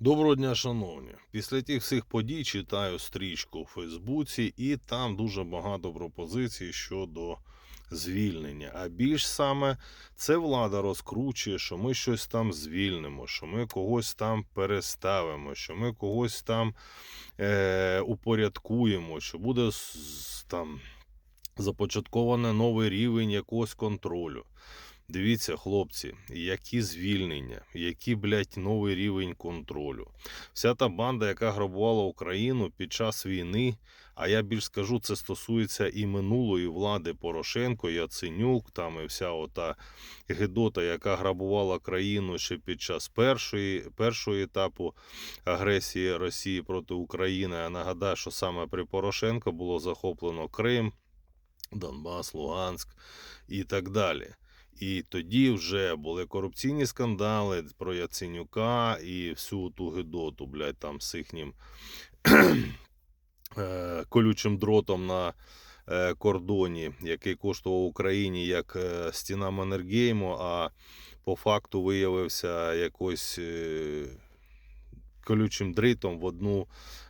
Доброго дня, шановні. Після тих всіх подій читаю стрічку у Фейсбуці, і там дуже багато пропозицій щодо звільнення. А більш саме це влада розкручує, що ми щось там звільнимо, що ми когось там переставимо, що ми когось там е, упорядкуємо, що буде там започатковано новий рівень якогось контролю. Дивіться, хлопці, які звільнення, який, блядь, новий рівень контролю. Вся та банда, яка грабувала Україну під час війни, а я більш скажу, це стосується і минулої влади Порошенко, Яценюк, там і вся ота гедота, яка грабувала країну ще під час першої, першого етапу агресії Росії проти України. Я нагадаю, що саме при Порошенко було захоплено Крим, Донбас, Луганськ і так далі. І тоді вже були корупційні скандали про Яценюка і всю ту гидоту, блядь, там з їхнім е, колючим дротом на е, кордоні, який коштував Україні як е, стіна Маннергейму, а по факту виявився якось колючим дритом в одну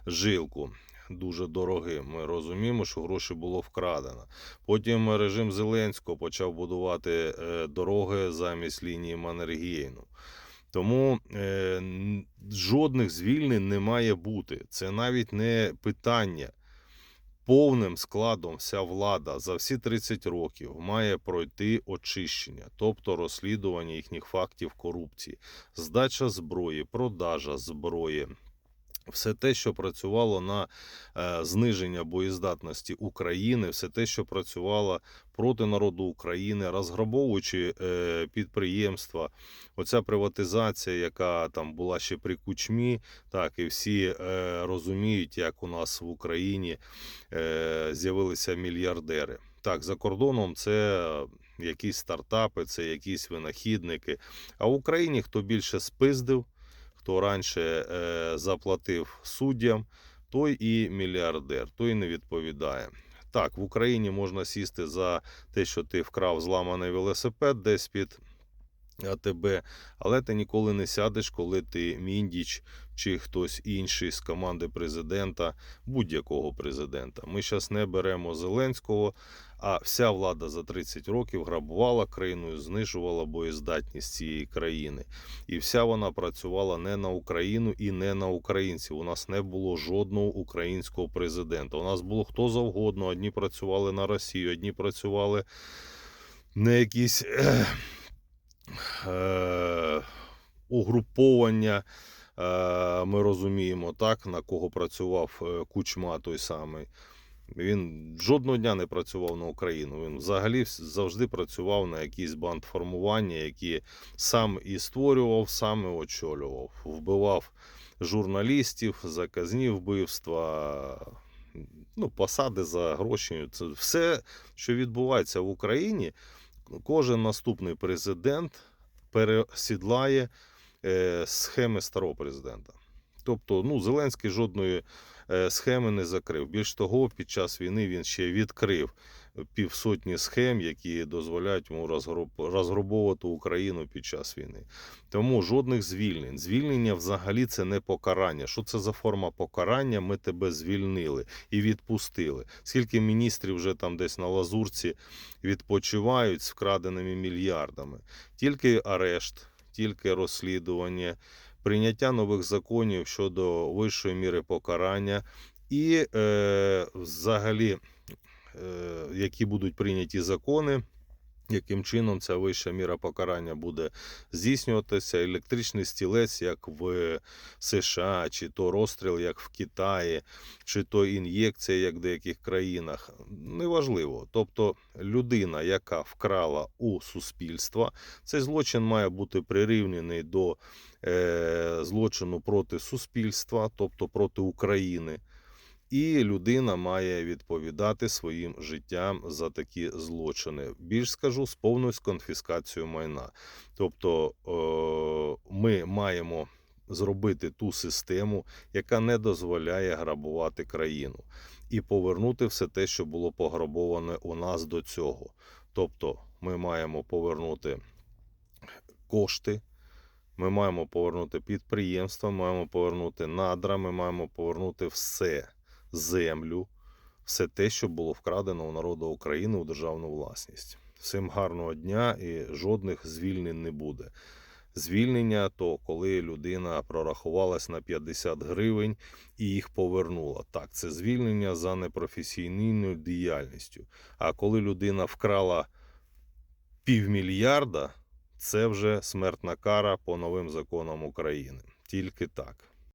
жилку. Дуже дорогим. Ми розуміємо, що гроші було вкрадено. Потім режим Зеленського почав будувати е, дороги замість лінії Маннергейну. Тому е, жодних звільнень не має бути. Це навіть не питання. Повним складом вся влада за всі 30 років має пройти очищення, тобто розслідування їхніх фактів корупції, здача зброї, продажа зброї. Все те, що працювало на е, зниження боєздатності України, все те, що працювало проти народу України, розграбовуючи е, підприємства, оця приватизація, яка там була ще при кучмі, так і всі е, розуміють, як у нас в Україні з'явилися мільярдери. Так, за кордоном це якісь стартапи, це якісь винахідники. А в Україні хто більше спиздив, хто раніше е, заплатив суддям, той і мільярдер, той не відповідає. Так, в Україні можна сісти за те, що ти вкрав зламаний велосипед десь під АТБ, але ти ніколи не сядеш, коли ти міндіч чи хтось інший з команди президента, будь-якого президента. Ми зараз не беремо Зеленського, а вся влада за 30 років грабувала країну, знижувала боєздатність цієї країни. І вся вона працювала не на Україну і не на українців. У нас не було жодного українського президента. У нас було хто завгодно. Одні працювали на Росію, одні працювали на якісь е, угруповання. Е, ми розуміємо так, на кого працював е, Кучма той самий. Він жодного дня не працював на Україну. Він взагалі завжди працював на якісь бандформування, які сам і створював, сам і очолював. Вбивав журналістів, заказні вбивства, ну, посади за гроші. Це все, що відбувається в Україні, кожен наступний президент пересідлає е, схеми старого президента. Тобто, ну, Зеленський жодної е, схеми не закрив. Більш того, під час війни він ще відкрив півсотні схем, які дозволяють йому розграбовувати Україну під час війни. Тому жодних звільнень. Звільнення взагалі це не покарання. Що це за форма покарання? Ми тебе звільнили і відпустили. Скільки міністрів вже там десь на лазурці відпочивають з вкраденими мільярдами? Тільки арешт, тільки розслідування, прийняття нових законів щодо вищої міри покарання і е, взагалі, які будуть прийняті закони. Яким чином ця вища міра покарання буде здійснюватися? Електричний стілець, як в США, чи то розстріл, як в Китаї, чи то ін'єкція, як в деяких країнах, неважливо. Тобто людина, яка вкрала у суспільства, цей злочин має бути прирівняний до е, злочину проти суспільства, тобто проти України. І людина має відповідати своїм життям за такі злочини. Більш скажу з повною конфіскацією майна. Тобто ми маємо зробити ту систему, яка не дозволяє грабувати країну, і повернути все те, що було пограбоване у нас до цього. Тобто, ми маємо повернути кошти Ми маємо повернути підприємства, маємо повернути надра, ми маємо повернути все землю, все те, що було вкрадено у народу України у державну власність. Всім гарного дня і жодних звільнень не буде. Звільнення то коли людина прорахувалась на 50 гривень і їх повернула. Так, це звільнення за непрофесійною діяльністю. А коли людина вкрала півмільярда, це вже смертна кара по новим законам України. Тільки так.